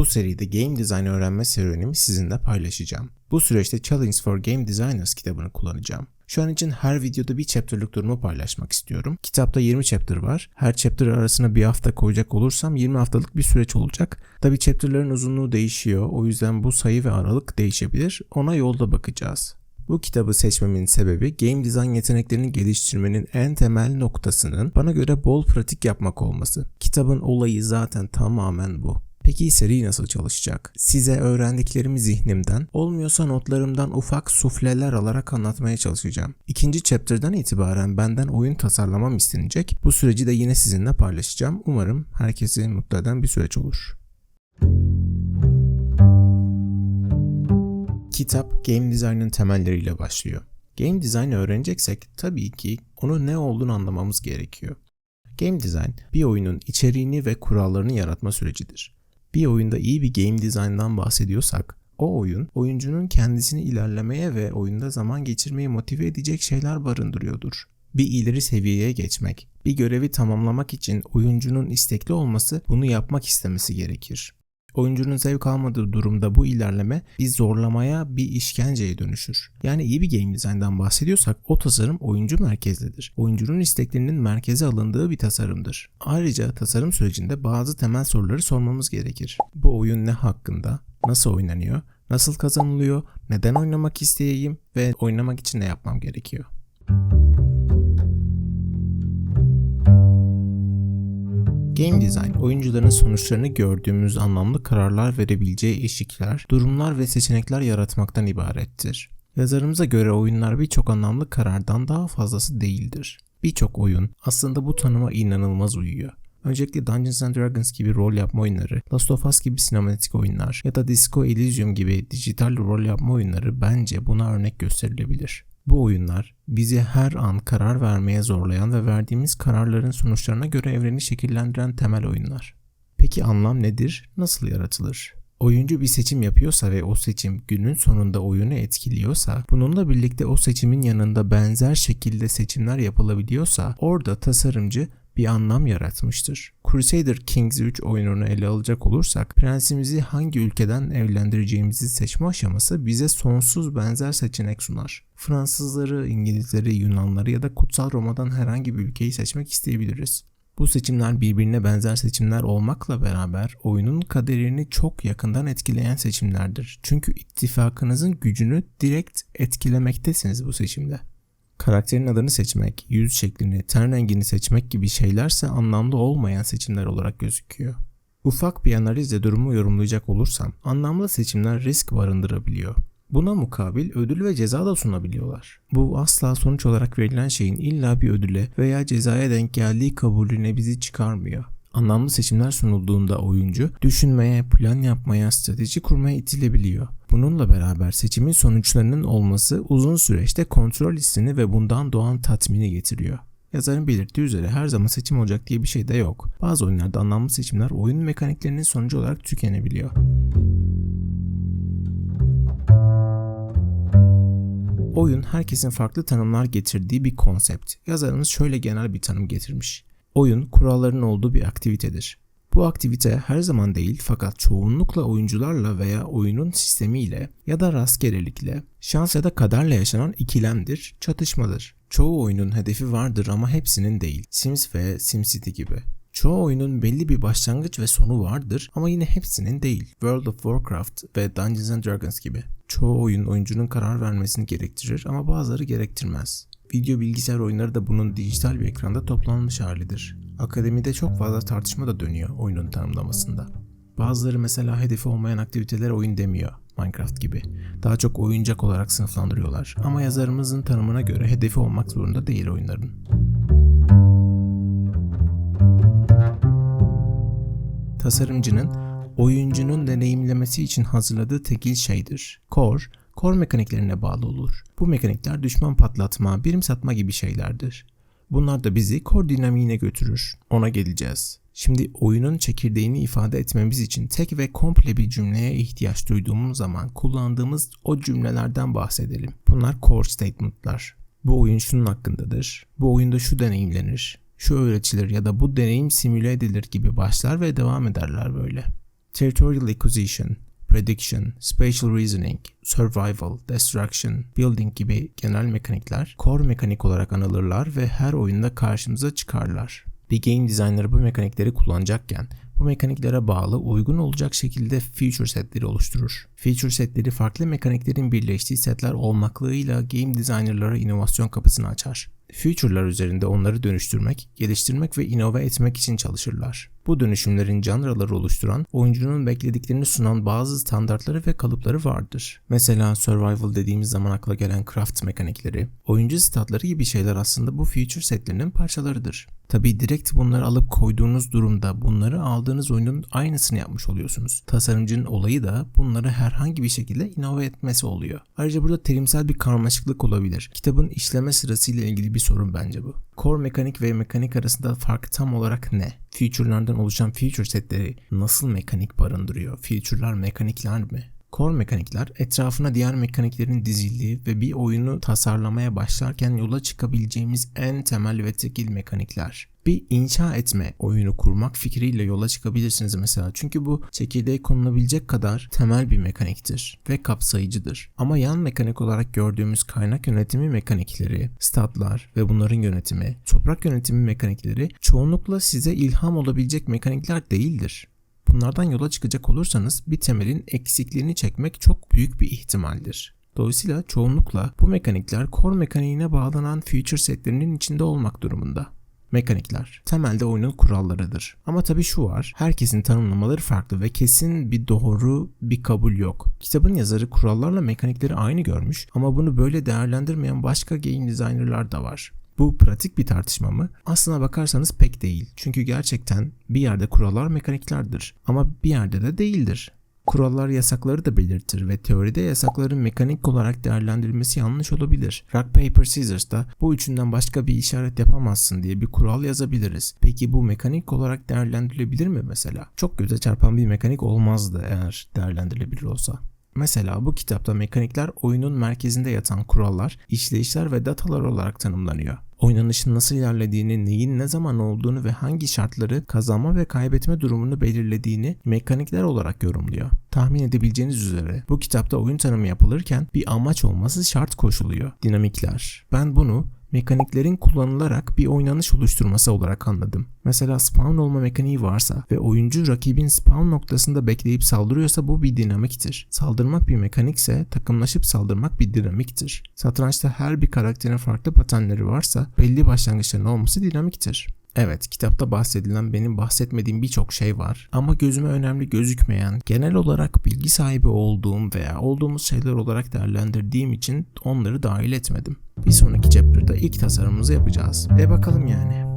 Bu seride game design öğrenme serüvenimi sizinle paylaşacağım. Bu süreçte Challenge for Game Designers kitabını kullanacağım. Şu an için her videoda bir chapter'lık durumu paylaşmak istiyorum. Kitapta 20 chapter var. Her chapter arasına bir hafta koyacak olursam 20 haftalık bir süreç olacak. Tabi chapter'ların uzunluğu değişiyor. O yüzden bu sayı ve aralık değişebilir. Ona yolda bakacağız. Bu kitabı seçmemin sebebi game design yeteneklerini geliştirmenin en temel noktasının bana göre bol pratik yapmak olması. Kitabın olayı zaten tamamen bu. Peki seri nasıl çalışacak? Size öğrendiklerimi zihnimden, olmuyorsa notlarımdan ufak sufleler alarak anlatmaya çalışacağım. İkinci chapter'dan itibaren benden oyun tasarlamam istenecek. Bu süreci de yine sizinle paylaşacağım. Umarım herkesi mutlu eden bir süreç olur. Kitap game design'ın temelleriyle başlıyor. Game design öğreneceksek tabii ki onun ne olduğunu anlamamız gerekiyor. Game design bir oyunun içeriğini ve kurallarını yaratma sürecidir. Bir oyunda iyi bir game design'dan bahsediyorsak o oyun oyuncunun kendisini ilerlemeye ve oyunda zaman geçirmeyi motive edecek şeyler barındırıyordur. Bir ileri seviyeye geçmek, bir görevi tamamlamak için oyuncunun istekli olması bunu yapmak istemesi gerekir. Oyuncunun zevk almadığı durumda bu ilerleme bir zorlamaya, bir işkenceye dönüşür. Yani iyi bir game design'dan bahsediyorsak o tasarım oyuncu merkezlidir. Oyuncunun isteklerinin merkeze alındığı bir tasarımdır. Ayrıca tasarım sürecinde bazı temel soruları sormamız gerekir. Bu oyun ne hakkında? Nasıl oynanıyor? Nasıl kazanılıyor? Neden oynamak isteyeyim? Ve oynamak için ne yapmam gerekiyor? Game design, oyuncuların sonuçlarını gördüğümüz anlamlı kararlar verebileceği eşikler, durumlar ve seçenekler yaratmaktan ibarettir. Yazarımıza göre oyunlar birçok anlamlı karardan daha fazlası değildir. Birçok oyun aslında bu tanıma inanılmaz uyuyor. Öncelikle Dungeons and Dragons gibi rol yapma oyunları, Last of Us gibi sinematik oyunlar ya da Disco Elysium gibi dijital rol yapma oyunları bence buna örnek gösterilebilir. Bu oyunlar bizi her an karar vermeye zorlayan ve verdiğimiz kararların sonuçlarına göre evreni şekillendiren temel oyunlar. Peki anlam nedir? Nasıl yaratılır? Oyuncu bir seçim yapıyorsa ve o seçim günün sonunda oyunu etkiliyorsa, bununla birlikte o seçimin yanında benzer şekilde seçimler yapılabiliyorsa, orada tasarımcı bir anlam yaratmıştır. Crusader Kings 3 oyununu ele alacak olursak prensimizi hangi ülkeden evlendireceğimizi seçme aşaması bize sonsuz benzer seçenek sunar. Fransızları, İngilizleri, Yunanları ya da Kutsal Roma'dan herhangi bir ülkeyi seçmek isteyebiliriz. Bu seçimler birbirine benzer seçimler olmakla beraber oyunun kaderini çok yakından etkileyen seçimlerdir. Çünkü ittifakınızın gücünü direkt etkilemektesiniz bu seçimde. Karakterin adını seçmek, yüz şeklini, ten rengini seçmek gibi şeylerse anlamlı olmayan seçimler olarak gözüküyor. Ufak bir analizle durumu yorumlayacak olursam, anlamlı seçimler risk barındırabiliyor. Buna mukabil ödül ve ceza da sunabiliyorlar. Bu asla sonuç olarak verilen şeyin illa bir ödüle veya cezaya denk geldiği kabulüne bizi çıkarmıyor. Anlamlı seçimler sunulduğunda oyuncu düşünmeye, plan yapmaya, strateji kurmaya itilebiliyor. Bununla beraber seçimin sonuçlarının olması uzun süreçte kontrol hissini ve bundan doğan tatmini getiriyor. Yazarın belirttiği üzere her zaman seçim olacak diye bir şey de yok. Bazı oyunlarda anlamlı seçimler oyun mekaniklerinin sonucu olarak tükenebiliyor. Oyun herkesin farklı tanımlar getirdiği bir konsept. Yazarımız şöyle genel bir tanım getirmiş. Oyun kuralların olduğu bir aktivitedir. Bu aktivite her zaman değil fakat çoğunlukla oyuncularla veya oyunun sistemiyle ya da rastgelelikle, şans ya da kaderle yaşanan ikilemdir, çatışmadır. Çoğu oyunun hedefi vardır ama hepsinin değil. Sims ve SimCity gibi. Çoğu oyunun belli bir başlangıç ve sonu vardır ama yine hepsinin değil. World of Warcraft ve Dungeons and Dragons gibi. Çoğu oyun oyuncunun karar vermesini gerektirir ama bazıları gerektirmez. Video bilgisayar oyunları da bunun dijital bir ekranda toplanmış halidir. Akademide çok fazla tartışma da dönüyor oyunun tanımlamasında. Bazıları mesela hedefi olmayan aktiviteler oyun demiyor. Minecraft gibi. Daha çok oyuncak olarak sınıflandırıyorlar. Ama yazarımızın tanımına göre hedefi olmak zorunda değil oyunların. Tasarımcının oyuncunun deneyimlemesi için hazırladığı tekil şeydir. Core, core mekaniklerine bağlı olur. Bu mekanikler düşman patlatma, birim satma gibi şeylerdir. Bunlar da bizi core dinamiğine götürür. Ona geleceğiz. Şimdi oyunun çekirdeğini ifade etmemiz için tek ve komple bir cümleye ihtiyaç duyduğumuz zaman kullandığımız o cümlelerden bahsedelim. Bunlar core statement'lar. Bu oyun şunun hakkındadır. Bu oyunda şu deneyimlenir. Şu öğretilir ya da bu deneyim simüle edilir gibi başlar ve devam ederler böyle. Territorial Acquisition, Prediction, Spatial Reasoning, Survival, Destruction, Building gibi genel mekanikler core mekanik olarak anılırlar ve her oyunda karşımıza çıkarlar. Bir game designer bu mekanikleri kullanacakken bu mekaniklere bağlı uygun olacak şekilde feature setleri oluşturur. Feature setleri farklı mekaniklerin birleştiği setler olmaklığıyla game designerlara inovasyon kapısını açar. Feature'lar üzerinde onları dönüştürmek, geliştirmek ve inove etmek için çalışırlar. Bu dönüşümlerin janraları oluşturan, oyuncunun beklediklerini sunan bazı standartları ve kalıpları vardır. Mesela survival dediğimiz zaman akla gelen craft mekanikleri, oyuncu statları gibi şeyler aslında bu feature setlerinin parçalarıdır. Tabi direkt bunları alıp koyduğunuz durumda bunları aldığınız oyunun aynısını yapmış oluyorsunuz. Tasarımcının olayı da bunları herhangi bir şekilde inove etmesi oluyor. Ayrıca burada terimsel bir karmaşıklık olabilir. Kitabın işleme sırasıyla ilgili bir sorun bence bu. Core mekanik ve mekanik arasında fark tam olarak ne? Feature'lardan oluşan feature setleri nasıl mekanik barındırıyor? Feature'lar mekanikler mi? Core mekanikler etrafına diğer mekaniklerin dizildiği ve bir oyunu tasarlamaya başlarken yola çıkabileceğimiz en temel ve tekil mekanikler. Bir inşa etme, oyunu kurmak fikriyle yola çıkabilirsiniz mesela. Çünkü bu çekirdeğe konulabilecek kadar temel bir mekaniktir ve kapsayıcıdır. Ama yan mekanik olarak gördüğümüz kaynak yönetimi mekanikleri, statlar ve bunların yönetimi, toprak yönetimi mekanikleri çoğunlukla size ilham olabilecek mekanikler değildir. Bunlardan yola çıkacak olursanız bir temelin eksikliğini çekmek çok büyük bir ihtimaldir. Dolayısıyla çoğunlukla bu mekanikler core mekaniğine bağlanan feature setlerinin içinde olmak durumunda. Mekanikler temelde oyunun kurallarıdır. Ama tabii şu var, herkesin tanımlamaları farklı ve kesin bir doğru bir kabul yok. Kitabın yazarı kurallarla mekanikleri aynı görmüş ama bunu böyle değerlendirmeyen başka game designerlar da var. Bu pratik bir tartışma mı? Aslına bakarsanız pek değil. Çünkü gerçekten bir yerde kurallar mekaniklerdir ama bir yerde de değildir. Kurallar yasakları da belirtir ve teoride yasakların mekanik olarak değerlendirilmesi yanlış olabilir. Rock Paper Scissors'da bu üçünden başka bir işaret yapamazsın diye bir kural yazabiliriz. Peki bu mekanik olarak değerlendirilebilir mi mesela? Çok göze çarpan bir mekanik olmazdı eğer değerlendirilebilir olsa. Mesela bu kitapta mekanikler oyunun merkezinde yatan kurallar, işleyişler ve datalar olarak tanımlanıyor. Oynanışın nasıl ilerlediğini, neyin ne zaman olduğunu ve hangi şartları kazanma ve kaybetme durumunu belirlediğini mekanikler olarak yorumluyor. Tahmin edebileceğiniz üzere bu kitapta oyun tanımı yapılırken bir amaç olması şart koşuluyor. Dinamikler. Ben bunu mekaniklerin kullanılarak bir oynanış oluşturması olarak anladım. Mesela spawn olma mekaniği varsa ve oyuncu rakibin spawn noktasında bekleyip saldırıyorsa bu bir dinamiktir. Saldırmak bir mekanikse takımlaşıp saldırmak bir dinamiktir. Satrançta her bir karakterin farklı patenleri varsa belli başlangıçların olması dinamiktir. Evet, kitapta bahsedilen benim bahsetmediğim birçok şey var ama gözüme önemli gözükmeyen, genel olarak bilgi sahibi olduğum veya olduğumuz şeyler olarak değerlendirdiğim için onları dahil etmedim. Bir sonraki chapter'da ilk tasarımımızı yapacağız. Ve bakalım yani.